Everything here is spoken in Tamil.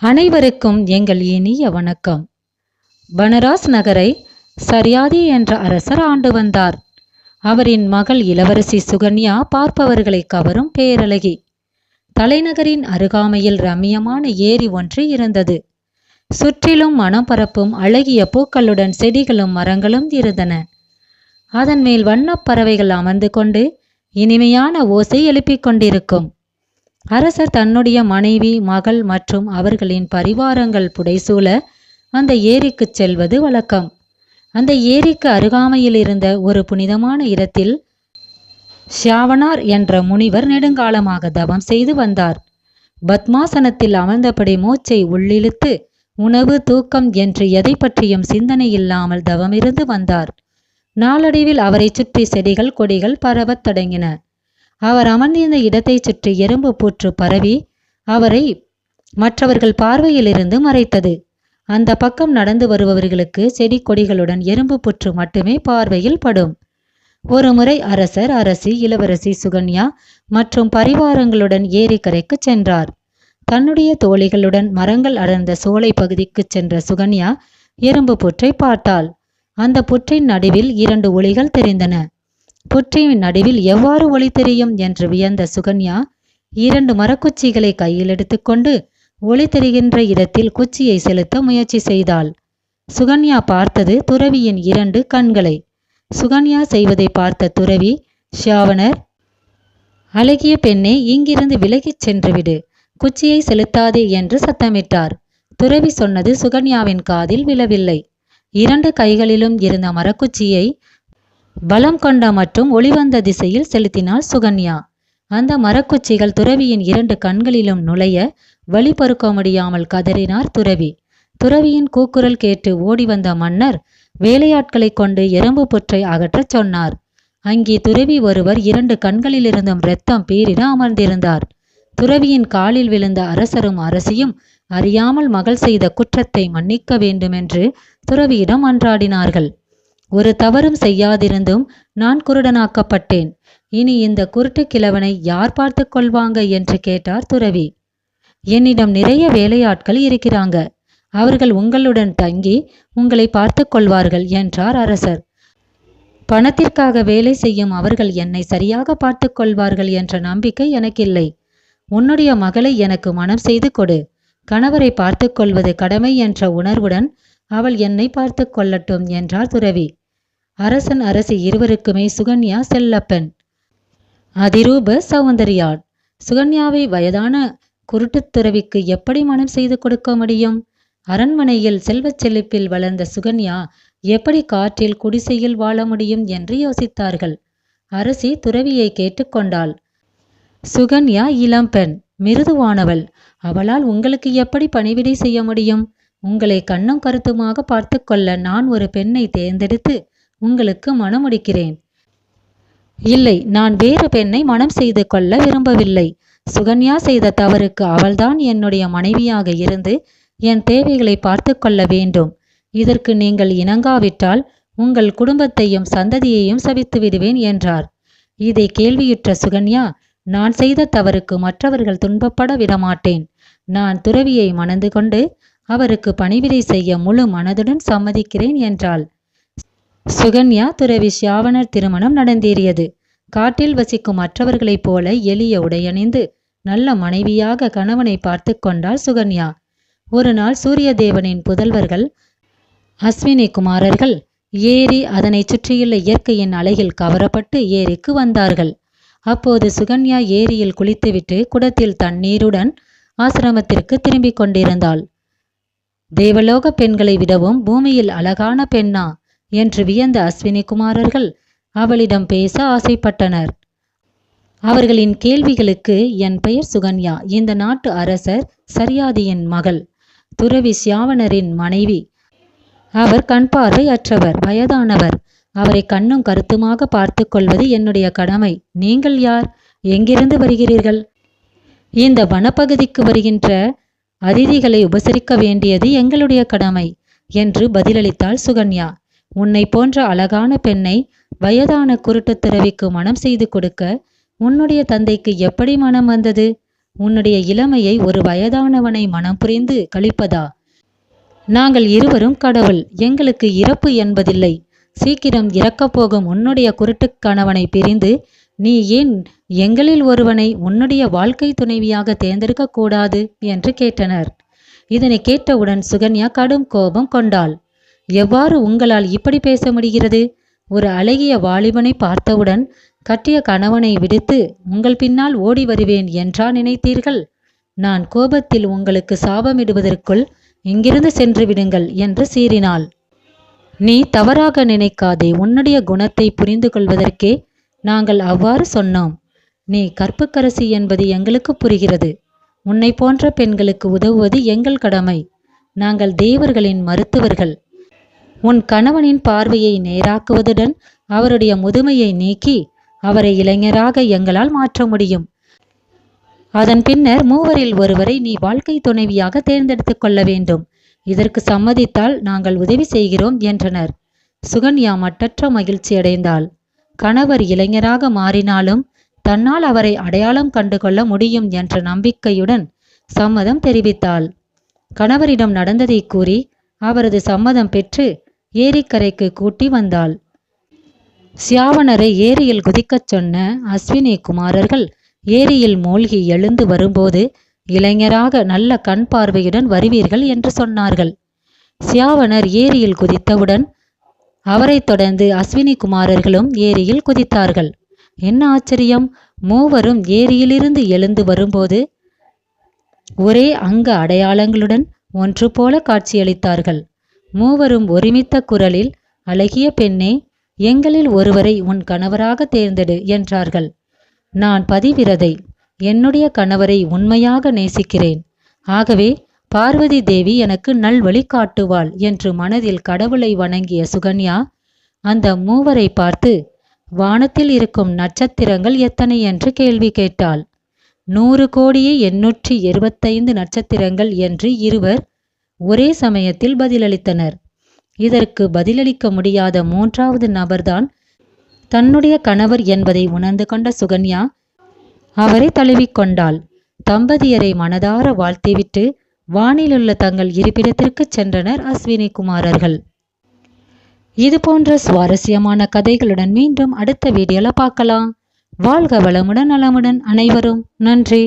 அனைவருக்கும் எங்கள் இனிய வணக்கம். பனராஸ் நகரை சரியாதி என்ற அரசர் ஆண்டு வந்தார். அவரின் மகள் இளவரசி சுகன்யா பார்ப்பவர்களை கவரும் பேரழகி. தலைநகரின் அருகாமையில் ரம்மியமான ஏரி ஒன்று இருந்தது. சுற்றிலும் மனம் பரப்பும் அழகிய பூக்களுடன் செடிகளும் மரங்களும் இருந்தன. அதன் மேல் வண்ணப் பறவைகள் அமர்ந்து கொண்டு இனிமையான ஓசை எழுப்பிக் கொண்டிருக்கும். அரசர் தன்னுடைய மனைவி மகள் மற்றும் அவர்களின் பரிவாரங்கள் புடைசூழ அந்த ஏரிக்குச் செல்வது வழக்கம். அந்த ஏரிக்கு அருகாமையில் இருந்த ஒரு புனிதமான இடத்தில் ஷியாவனார் என்ற முனிவர் நெடுங்காலமாக தவம் செய்து வந்தார். பத்மாசனத்தில் அமர்ந்தபடி மூச்சை உள்ளிழுத்து உணவு தூக்கம் என்று எதை பற்றியும் சிந்தனை இல்லாமல் தவமிருந்து வந்தார். நாளடைவில் அவரை சுற்றி செடிகள் கொடிகள் பரவத் தொடங்கின. அவர் அமர்ந்திருந்த இடத்தைச் சுற்றி எறும்பு பூற்று பரவி அவரை மற்றவர்கள் பார்வையிலிருந்து மறைத்தது. அந்த பக்கம் நடந்து வருபவர்களுக்கு செடி கொடிகளுடன் எறும்பு புற்று மட்டுமே பார்வையில் படும். ஒருமுறை அரசர் அரசி இளவரசி சுகன்யா மற்றும் பரிவாரங்களுடன் ஏரிக்கரைக்கு சென்றார். தன்னுடைய தோழிகளுடன் மரங்கள் அடர்ந்த சோலை பகுதிக்கு சென்ற சுகன்யா எறும்பு புற்றை பார்த்தாள். அந்த புற்றின் நடுவில் இரண்டு ஒளிகள் தெரிந்தன. புற்றின் நடுவில் எவ்வாறு ஒளி தெரியும் என்று வியந்த சுகன்யா இரண்டு மரக்குச்சிகளை கையில் எடுத்துக்கொண்டு ஒளி தெரிகின்ற இடத்தில் குச்சியை செலுத்த முயற்சி செய்தாள். சுகன்யா பார்த்தது துறவியின் இரண்டு கண்களை. சுகன்யா செய்வதை பார்த்த துறவி ஷியாவனர் அழகிய பெண்ணே இங்கிருந்து விலகிச் சென்றுவிடு குச்சியை செலுத்தாதே என்று சத்தமிட்டார். துறவி சொன்னது சுகன்யாவின் காதில் விழவில்லை. இரண்டு கைகளிலும் இருந்த மரக்குச்சியை பலம் கொண்ட மற்றும் ஒளிவந்த திசையில் செலுத்தினாள் சுகன்யா. அந்த மரக்குச்சிகள் துறவியின் இரண்டு கண்களிலும் நுழைய வழி பொறுக்க முடியாமல் கதறினார் துறவி. துறவியின் கூக்குரல் கேட்டு ஓடி வந்த மன்னர் வேலையாட்களை கொண்டு எறும்பு புற்றை அகற்றச் சொன்னார். அங்கே துறவி ஒருவர் இரண்டு கண்களிலிருந்தும் இரத்தம் பீரிட அமர்ந்திருந்தார். துறவியின் காலில் விழுந்த அரசரும் அரசியும் அறியாமல் மகள் செய்த குற்றத்தை மன்னிக்க வேண்டுமென்று துறவியிடம் அன்றாடினார்கள். ஒரு தவறும் செய்யாதிருந்தும் நான் குருடனாக்கப்பட்டேன். இனி இந்த குருட்டு கிழவனை யார் பார்த்து கொள்வாங்க? என்று கேட்டார் துறவி. என்னிடம் நிறைய வேலையாட்கள் இருக்கிறாங்க. அவர்கள் உங்களுடன் தங்கி உங்களை பார்த்து கொள்வார்கள் என்றார் அரசர். பணத்திற்காக வேலை செய்யும் அவர்கள் என்னை சரியாக பார்த்து கொள்வார்கள் என்ற நம்பிக்கை எனக்கில்லை. உன்னுடைய மகளை எனக்கு மனம் செய்து கொடு. கணவரை பார்த்து கொள்வது கடமை என்ற உணர்வுடன் அவள் என்னை பார்த்து கொள்ளட்டும் என்றார் துறவி. அரசன் அரசி இருவருக்குமே சுகன்யா செல்லப்பெண். அதிரூப சௌந்தரியாள் சுகன்யாவை வயதான குருட்டுத்துறவிக்கு எப்படி மனம் செய்து கொடுக்க முடியும்? அரண்மனையில் செல்வச் செழிப்பில் வளர்ந்த சுகன்யா எப்படி காற்றில் குடிசையில் வாழ முடியும் என்று யோசித்தார்கள். அரசி துறவியை கேட்டுக்கொண்டாள் சுகன்யா இளம்பெண் மிருதுவானவள். அவளால் உங்களுக்கு எப்படி பணிவிடை செய்ய முடியும்? உங்களை கண்ணும் கருத்துமாக பார்த்து கொள்ள நான் ஒரு பெண்ணை தேர்ந்தெடுத்து உங்களுக்கு மணமுடிக்கிறேன் இல்லை நான் வேறு பெண்ணை மனம் செய்து கொள்ள விரும்பவில்லை. சுகன்யா செய்த தவறுக்கு அவள்தான் என்னுடைய மனைவியாக இருந்து என் தேவைகளை பார்த்து கொள்ள வேண்டும். இதற்கு நீங்கள் இணங்காவிட்டால் உங்கள் குடும்பத்தையும் சந்ததியையும் சபித்து விடுவேன் என்றார். இதை கேள்வியுற்ற சுகன்யா நான் செய்த தவறுக்கு மற்றவர்கள் துன்பப்பட விடமாட்டேன். நான் துறவியை மணந்து கொண்டு அவருக்கு பணிவிடை செய்ய முழு மனதுடன் சம்மதிக்கிறேன் என்றாள். சுகன்யா துறவி சியாவணர் திருமணம் நடந்தேறியது. காட்டில் வசிக்கும் மற்றவர்களைப் போல எளிய உடையணிந்து நல்ல மனைவியாக கணவனை பார்த்து கொண்டாள் சுகன்யா. ஒரு நாள் சூரியதேவனின் புதல்வர்கள் அஸ்வினி குமாரர்கள் ஏரி அதனை சுற்றியுள்ள இயற்கையின் அலையில் கவரப்பட்டு ஏரிக்கு வந்தார்கள். அப்போது சுகன்யா ஏரியில் குளித்துவிட்டு குடத்தில் தண்ணீருடன் ஆசிரமத்திற்கு திரும்பிக் கொண்டிருந்தாள். தேவலோக பெண்களை விடவும் பூமியில் அழகான பெண்ணா. என்று வியந்த அஸ்வினி குமாரர்கள் அவளிடம் பேச ஆசைப்பட்டனர். அவர்களின் கேள்விகளுக்கு என் பெயர் சுகன்யா. இந்த நாட்டு அரசர் சரியாதியின் மகள். துறவி சியாவணரின் மனைவி. அவர் கண் பார்வை அற்றவர் வயதானவர். அவரை கண்ணும் கருத்துமாக பார்த்து கொள்வது என்னுடைய கடமை. நீங்கள் யார்? எங்கிருந்து வருகிறீர்கள்? இந்த வனப்பகுதிக்கு வருகின்ற அதிதிகளை உபசரிக்க வேண்டியது எங்களுடைய கடமை என்று பதிலளித்தாள் சுகன்யா. உன்னை போன்ற அழகான பெண்ணை வயதான குருட்டுத் துறவிக்கு மனம் செய்து கொடுக்க உன்னுடைய தந்தைக்கு எப்படி மனம் வந்தது? உன்னுடைய இளமையை ஒரு வயதானவனை மனம் புரிந்து கழிப்பதா? நாங்கள் இருவரும் கடவுள் எங்களுக்கு இறப்பு என்பதில்லை. சீக்கிரம் இறக்கப் போகும் உன்னுடைய குருட்டுக் கணவனை பிரிந்து நீ ஏன் எங்களில் ஒருவனை உன்னுடைய வாழ்க்கை துணைவியாக தேர்ந்தெடுக்க கூடாது? என்று கேட்டனர். இதனை கேட்டவுடன் சுகன்யா கடும் கோபம் கொண்டாள். எவ்வாறு உங்களால் இப்படி பேச முடிகிறது? ஒரு அழகிய வாலிபனை பார்த்தவுடன் கட்டிய கணவனை விடுத்து உங்கள் பின்னால் ஓடி வருவேன் என்றா நினைத்தீர்கள்? நான் கோபத்தில் உங்களுக்கு சாபமிடுவதற்குள் இங்கிருந்து சென்று விடுங்கள் என்று சீறினாள். நீ தவறாக நினைக்காதே உன்னுடைய குணத்தை புரிந்து கொள்வதற்கே நாங்கள் அவ்வாறு சொன்னோம். நீ கற்புக்கரசி என்பது எங்களுக்கு புரிகிறது. உன்னை போன்ற பெண்களுக்கு உதவுவது எங்கள் கடமை. நாங்கள் தேவர்களின் மருத்துவர்கள். உன் கணவனின் பார்வையை நேராக்குவதுடன் அவருடைய முதுமையை நீக்கி அவரை இளைஞராக எங்களால் மாற்ற முடியும். அதன் பின்னர் மூவரில் ஒருவரை நீ வாழ்க்கை துணைவியாக தேர்ந்தெடுத்துக் கொள்ள வேண்டும். இதற்கு சம்மதித்தால் நாங்கள் உதவி செய்கிறோம் என்றனர். சுகன்யா மட்டற்ற மகிழ்ச்சி அடைந்தாள். கணவர் இளைஞராக மாறினாலும் தன்னால் அவரை அடையாளம் கண்டு கொள்ள முடியும் என்ற நம்பிக்கையுடன் சம்மதம் தெரிவித்தாள். கணவரிடம் நடந்ததை கூறி அவரது சம்மதம் பெற்று ஏரிக்கரைக்கு கூட்டி வந்தாள். சியாவணரை ஏரியில் குதிக்கச் சொன்ன அஸ்வினி குமாரர்கள் ஏரியில் மூழ்கி எழுந்து வரும்போது இளைஞராக நல்ல கண் பார்வையுடன் வருவீர்கள் என்று சொன்னார்கள். சியாவணர் ஏரியில் குதித்தவுடன் அவரைத் தொடர்ந்து அஸ்வினி குமாரர்களும் ஏரியில் குதித்தார்கள். என்ன ஆச்சரியம்? மூவரும் ஏரியிலிருந்து எழுந்து வரும்போது ஒரே அங்க அடையாளங்களுடன் ஒன்று போல காட்சியளித்தார்கள். மூவரும் ஒருமித்த குரலில் அழகிய பெண்ணே எங்களில் ஒருவரை உன் கணவராக தேர்ந்தெடு என்றார்கள். நான் பதிவிரதை என்னுடைய கணவரை உண்மையாக நேசிக்கிறேன். ஆகவே பார்வதி தேவி எனக்கு நல்வழி காட்டுவாள் என்று மனதில் கடவுளை வணங்கிய சுகன்யா அந்த மூவரை பார்த்து வானத்தில் இருக்கும் நட்சத்திரங்கள் எத்தனை? என்று கேள்வி கேட்டாள். நூறு கோடியே எண்ணூற்றி இருபத்தைந்து நட்சத்திரங்கள் என்று இருவர் ஒரே சமயத்தில் பதிலளித்தனர். இதற்கு பதிலளிக்க முடியாத மூன்றாவது நபர்தான் தன்னுடைய கணவர் என்பதை உணர்ந்து கொண்ட சுகன்யா அவரை தழுவிக்கொண்டாள் தம்பதியரை மனதார வாழ்த்திவிட்டு வானிலுள்ள தங்கள் இருப்பிடத்திற்கு சென்றனர் அஸ்வினி குமாரர்கள். இது போன்ற சுவாரஸ்யமான கதைகளுடன் மீண்டும் அடுத்த வீடியோல பார்க்கலாம். வாழ்க வளமுடன் நலமுடன் அனைவரும். நன்றி.